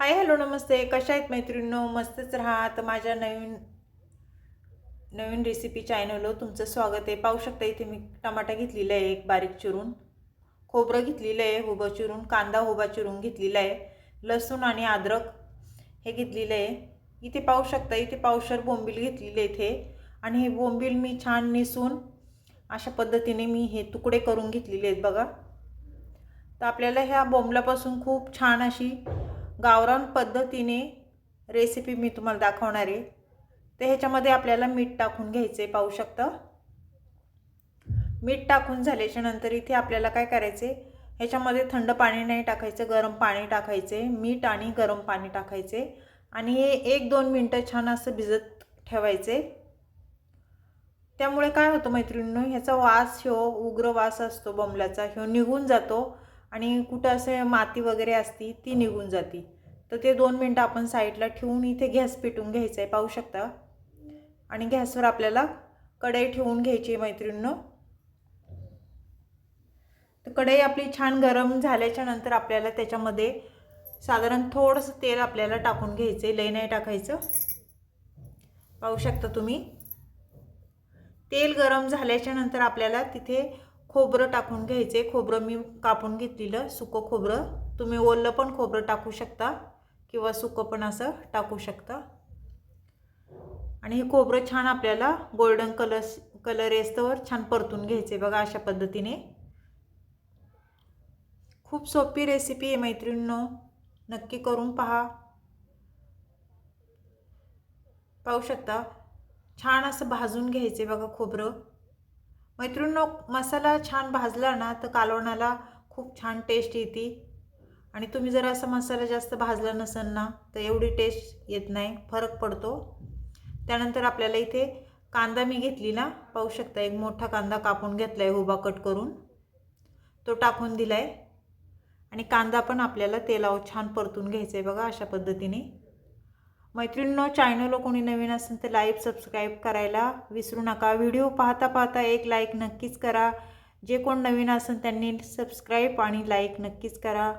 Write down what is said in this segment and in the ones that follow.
Hi hello नमस्ते. कशा आहेत मैत्रिणींनो? मस्तच राहा. तर माझ्या नवीन नवीन रेसिपी चॅनलवर तुमचं स्वागत आहे. पाहू शकता इथे मी टमाटा घेतलेला आहे एक बारीक चिरून. खोबरं घेतलेलं आहे उभं चिरून. कांदा उभा चिरून घेतलेला आहे. लसूण आणि अद्रक हे घेतलेलं आहे. इथे पाहू शकता इथे पावशर बोंबील घेतलेले इथे. आणि हे बोंबील मी छान नेसून अशा पद्धतीने मी हे तुकडे करून घेतलेले आहेत बघा. तर आपल्याला ह्या बोंबलापासून खूप छान अशी गावरान पद्धतीने रेसिपी मी तुम्हाला दाखवणार आहे. तर ह्याच्यामध्ये आपल्याला मीठ टाकून घ्यायचं आहे पाहू शकतं? मीठ टाकून झाल्याच्यानंतर इथे आपल्याला काय करायचे ह्याच्यामध्ये थंड पाणी नाही टाकायचं गरम पाणी टाकायचे मीठ आणि गरम पाणी टाकायचे आणि हे एक दोन मिनटं छान असं भिजत ठेवायचे त्यामुळे काय होतं मैत्रिणींनो ह्याचा वास ह्यो उग्र वास असतो बॉम्बलाचा ह्यो निघून जातो. आणि कुठं असे माती वगैरे असती ती निघून जाती. तर ते दोन मिनटं आपण साईडला ठेवून इथे गॅस पेटून घ्यायचा आहे पाहू शकता? आणि गॅसवर आपल्याला कढई ठेवून घ्यायची आहे मैत्रिणीनं. तर कढई आपली छान गरम झाल्याच्यानंतर आपल्याला त्याच्यामध्ये साधारण थोडंसं तेल आपल्याला टाकून घ्यायचं आहे लई नाही टाकायचं. पाहू शकता तुम्ही? तेल गरम झाल्याच्यानंतर आपल्याला तिथे खोबरं टाकून घ्यायचे खोबरं मी कापून घेतलेलं सुकं खोबरं. तुम्ही ओललं पण खोबरं टाकू शकता. किंवा सुकं पण असं टाकू शकता. आणि हे खोबरं छान आपल्याला गोल्डन कलर कलर येस्तवर छान परतून घ्यायचे बघा अशा पद्धतीने. खूप सोपी रेसिपी आहे मैत्रिणींनो. नक्की करून पहा. पाहू शकता. छान असं भाजून घ्यायचे बघा खोबरं. मैत्रिणींनो मसाला छान भाजला ना तर कालवणाला खूप छान टेस्ट येते. आणि तुम्ही जर असा मसाला जास्त भाजला नसेल ना तर एवढी टेस्ट येत नाही फरक पडतो. त्यानंतर आपल्याला इथे कांदा मी घेतली ना पाहू शकता एक मोठा कांदा कापून घेतला आहे उभा कट करून. तो टाकून दिला आहे आणि कांदा पण आपल्याला तेलावर छान परतून घ्यायचा आहे बघा अशा पद्धतीने. मैत्रिणींनो चॅनलला कोणी नवीन असेल तर लाईव सबस्क्राईब करायला विसरू नका. व्हिडिओ पाहता पाहता एक लाईक नक्कीच करा. जे कोण नवीन असेल त्यांनी सबस्क्राईब आणि लाईक नक्कीच करा.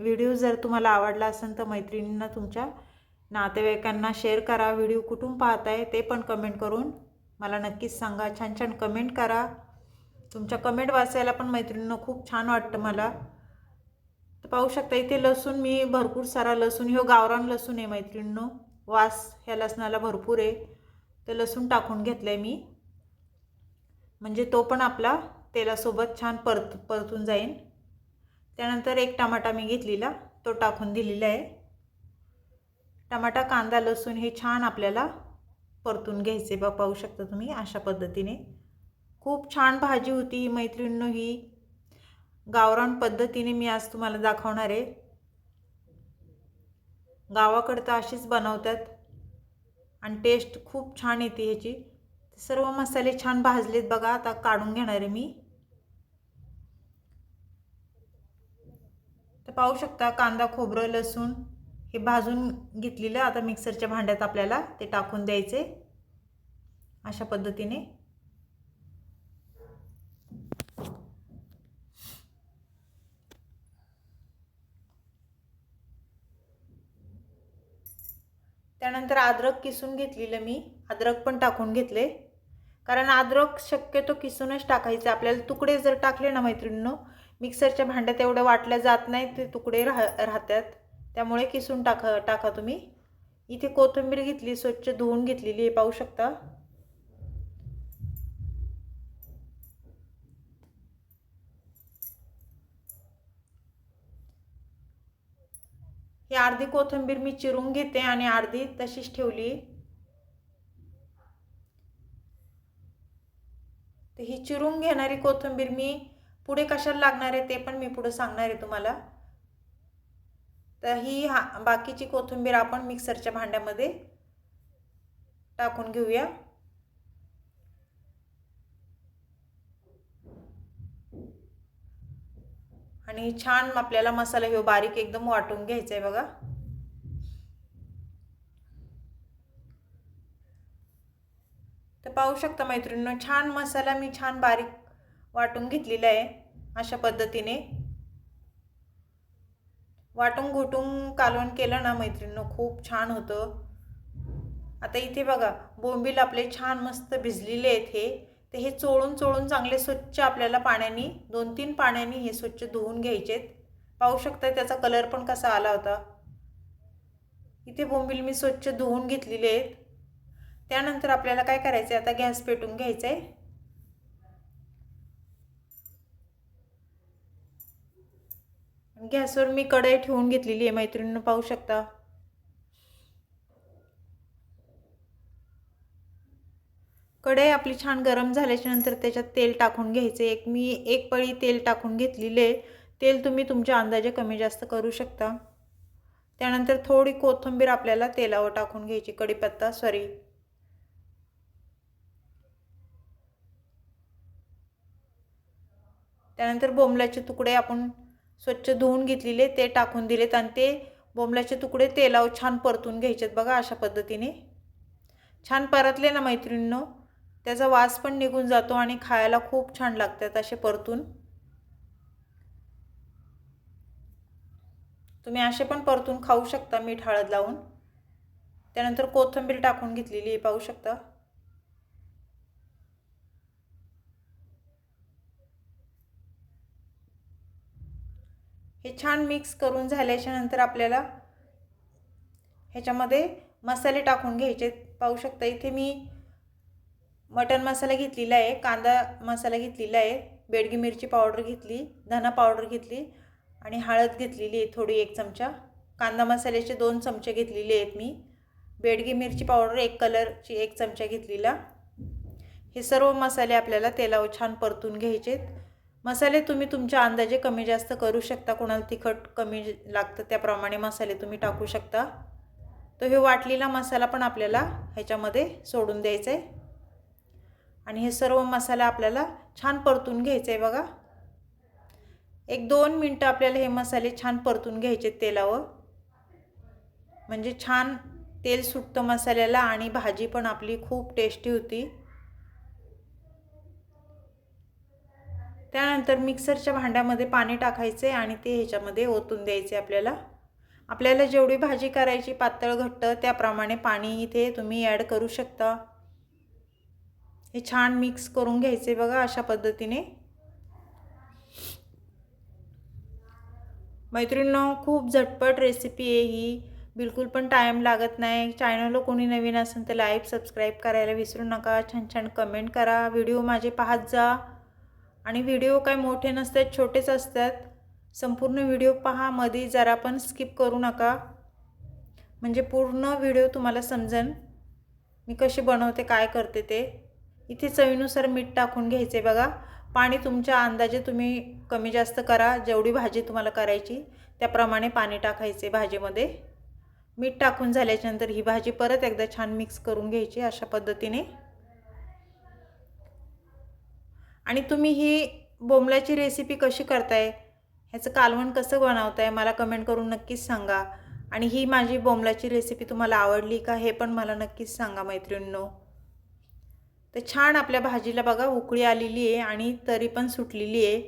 व्हिडिओ जर तुम्हाला आवडला असेल तर मैत्रिणींना तुमच्या नातेवाईकांना शेअर करा. व्हिडिओ कुठून पाहताय ते पण कमेंट करून मला नक्कीच सांगा. छान छान कमेंट करा. तुमच्या कमेंट वाचायला पण मैत्रिणींना खूप छान वाटतं मला. तर पाहू शकता इथे लसूण मी भरपूर सारा लसूण ह्यो गावरान लसूण आहे मैत्रिणींनो. वास ह्या लसणाला भरपूर आहे. तर लसूण टाकून घेतलं आहे मी. म्हणजे तो पण आपला तेलासोबत छान परत परतून जाईन. त्यानंतर एक टमाटा मी घेतलेला तो टाकून दिलेला आहे. टमाटा कांदा लसूण हे छान आपल्याला परतून घ्यायचे बा पाहू शकता तुम्ही अशा पद्धतीने. खूप छान भाजी होती मैत्रिणींनो ही. गावरान पद्धतीने मी आज तुम्हाला दाखवणार आहे. गावाकडं तर अशीच बनवतात आणि टेस्ट खूप छान येते ह्याची. सर्व मसाले छान भाजलेत बघा आता काढून घेणार आहे मी. तर पाहू शकता कांदा खोबरं लसूण हे भाजून घेतलेलं आता मिक्सरच्या भांड्यात आपल्याला ते टाकून द्यायचे अशा पद्धतीने. त्यानंतर अद्रक किसून घेतलेलं मी अद्रक पण टाकून घेतले. कारण अद्रक शक्यतो किसूनच टाकायचे. आपल्याला तुकडे जर टाकले ना मैत्रिणींनो मिक्सरच्या भांड्यात एवढं वाटल्या जात नाही ते तुकडे राह राहतात त्यामुळे किसून टाका टाका तुम्ही. इथे कोथिंबीर घेतली स्वच्छ धुवून घेतलेली आहे पाहू शकता. ही अर्धी कोथिंबीर मी चिरून घेते आणि अर्धी तशीच ठेवली. तर ही चिरून घेणारी कोथिंबीर मी पुढे कशाला लागणार आहे ते पण मी पुढे सांगणार आहे तुम्हाला. तर ही हा बाकीची कोथिंबीर आपण मिक्सरच्या भांड्यामध्ये टाकून घेऊया. आणि छान आपल्याला मसाला हे बारीक एकदम वाटून घ्यायचा आहे बघा. तर पाहू शकता मैत्रिणीनं छान मसाला मी छान बारीक वाटून घेतलेलं आहे अशा पद्धतीने. वाटून घुटून कालवण केलं ना मैत्रिणीनं खूप छान होतं. आता इथे बघा बोंबील आपले छान मस्त भिजलेले आहेत हे. तर हे चोळून चोळून चांगले स्वच्छ आपल्याला पाण्याने दोन तीन पाण्याने हे स्वच्छ धुवून घ्यायचेत. पाहू शकता त्याचा कलर पण कसा आला होता. इथे बोंबील मी स्वच्छ धुवून घेतलेले आहेत. त्यानंतर आपल्याला काय करायचं आहे आता गॅस पेटून घ्यायचा आहे गॅसवर मी कढई ठेवून घेतलेली आहे मैत्रिणीनं पाहू शकता. कढई आपली छान गरम झाल्याच्यानंतर त्याच्यात तेल टाकून घ्यायचे. एक मी एक पळी तेल टाकून घेतलेले आहे. तेल तुम्ही तुमच्या अंदाजे कमी जास्त करू शकता. त्यानंतर थोडी कोथिंबीर आपल्याला तेलावर टाकून घ्यायची कढीपत्ता सॉरी. त्यानंतर बोंबलाचे तुकडे आपण स्वच्छ धुवून घेतलेले ते टाकून दिलेत आणि ते बोंबल्याचे तुकडे तेलावर छान परतून घ्यायचेत बघा अशा पद्धतीने. छान परतले ना मैत्रिणींनो? त्याचा वास पण निघून जातो आणि खायला खूप छान लागतात असे परतून. तुम्ही असे पण परतून खाऊ शकता मीठ हळद लावून. त्यानंतर कोथिंबीर टाकून घेतलेली आहे पाहू शकता. हे छान मिक्स करून झाल्याच्यानंतर आपल्याला ह्याच्यामध्ये मसाले टाकून घ्यायचे. पाहू शकता इथे मी मटन मसाला घेतलेला आहे कांदा मसाला घेतलेला आहे बेडगी मिरची पावडर घेतली धना पावडर घेतली आणि हळद घेतलेली आहे थोडी एक चमचा. कांदा मसाल्याचे दोन चमचे घेतलेले आहेत मी. बेडगी मिरची पावडर एक कलरची एक चमचा घेतलेला. हे सर्व मसाले आपल्याला तेलावर छान परतून घ्यायचेत. मसाले तुम्ही तुमच्या अंदाजे कमी जास्त करू शकता. कोणाला तिखट कमी लागतं त्याप्रमाणे मसाले तुम्ही टाकू शकता. तो हे वाटलेला मसाला पण आपल्याला ह्याच्यामध्ये सोडून द्यायचा आहे आणि हे सर्व मसाला आपल्याला छान परतून घ्यायचं आहे बघा. एक दोन मिनटं आपल्याला हे मसाले छान परतून घ्यायचे तेलावर. म्हणजे छान तेल सुटतं मसाल्याला आणि भाजी पण आपली खूप टेस्टी होती. त्यानंतर मिक्सरच्या भांड्यामध्ये पाणी टाकायचे आणि ते ह्याच्यामध्ये ओतून द्यायचे आपल्याला. आपल्याला जेवढी भाजी करायची पातळ घट्ट त्याप्रमाणे पाणी इथे तुम्ही ॲड करू शकता. हे छान मिक्स करून घ्यायचे बघा अशा पद्धतीने. मैत्रिणींनो खूप झटपट रेसिपी आहे ही. बिलकुल पण टाईम लागत नाही. चॅनलला कोणी नवीन असेल तर लाईक सबस्क्राईब करायला विसरू नका. छान छान कमेंट करा. व्हिडिओ माझे पाहत जा. आणि व्हिडिओ काय मोठे नसतात छोटेच असतात. संपूर्ण व्हिडिओ पहा मध्ये जरा पण स्किप करू नका. म्हणजे पूर्ण व्हिडिओ तुम्हाला समजेल मी कशी बनवते काय करते ते. इथे चवीनुसार मीठ टाकून घ्यायचे बघा. पाणी तुमच्या अंदाजे तुम्ही कमी जास्त करा जेवढी भाजी तुम्हाला करायची त्याप्रमाणे पाणी टाकायचे भाजीमध्ये. मीठ टाकून झाल्याच्यानंतर ही भाजी परत एकदा छान मिक्स करून घ्यायची अशा पद्धतीने. आणि तुम्ही ही बोंबल्याची रेसिपी कशी करताय? ह्याचं कालवण कसं बनवताय? मला कमेंट करून नक्कीच सांगा. आणि ही माझी बोंबलाची रेसिपी तुम्हाला आवडली का हे पण मला नक्कीच सांगा मैत्रिणींनो. तर छान आपल्या भाजीला बघा उकळी आलेली आहे आणि तरी पण सुटलेली आहे.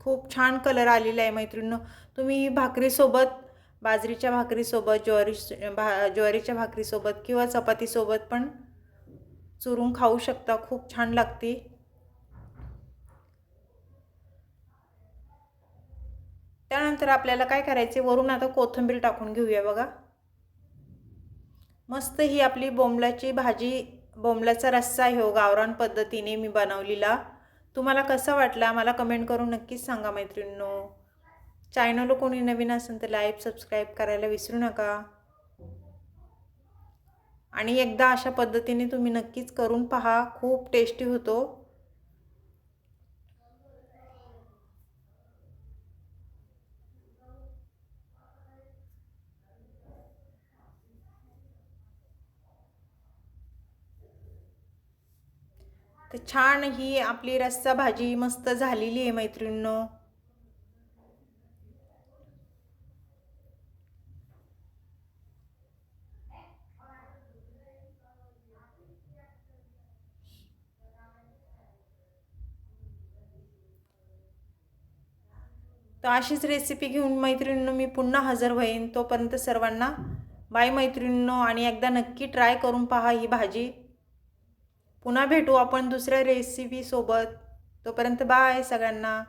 खूप छान कलर आलेला आहे मैत्रिणींनो. तुम्ही ही भाकरीसोबत बाजरीच्या भाकरीसोबत ज्वारी भा ज्वारीच्या भाकरीसोबत किंवा चपातीसोबत पण चुरून खाऊ शकता. खूप छान लागते. त्यानंतर आपल्याला काय करायचे वरून आता कोथिंबीर टाकून घेऊया बघा. मस्त ही आपली बोंबलाची भाजी बोंबलाचा रस्सा हो गावरान पद्धतीने मी बनवलेला. तुम्हाला कसा वाटला? मला कमेंट करून नक्कीच सांगा मैत्रिणींनो. चॅनल कोणी नवीन असेल तर लाईक सबस्क्राईब करायला विसरू नका. आणि एकदा अशा पद्धतीने तुम्ही नक्कीच करून पहा. खूप टेस्टी होतो. तर छान ही आपली रस्सा भाजी मस्त झालेली आहे मैत्रिणींनो. तर अशीच रेसिपी घेऊन मैत्रिणींनो मी पुन्हा हजर होईन. तोपर्यंत सर्वांना बाय मैत्रिणींनो आणि एकदा नक्की ट्राय करून पहा ही भाजी. पुन्हा भेटू आपण दुसऱ्या रेसिपीसोबत तोपर्यंत बाय सगळ्यांना.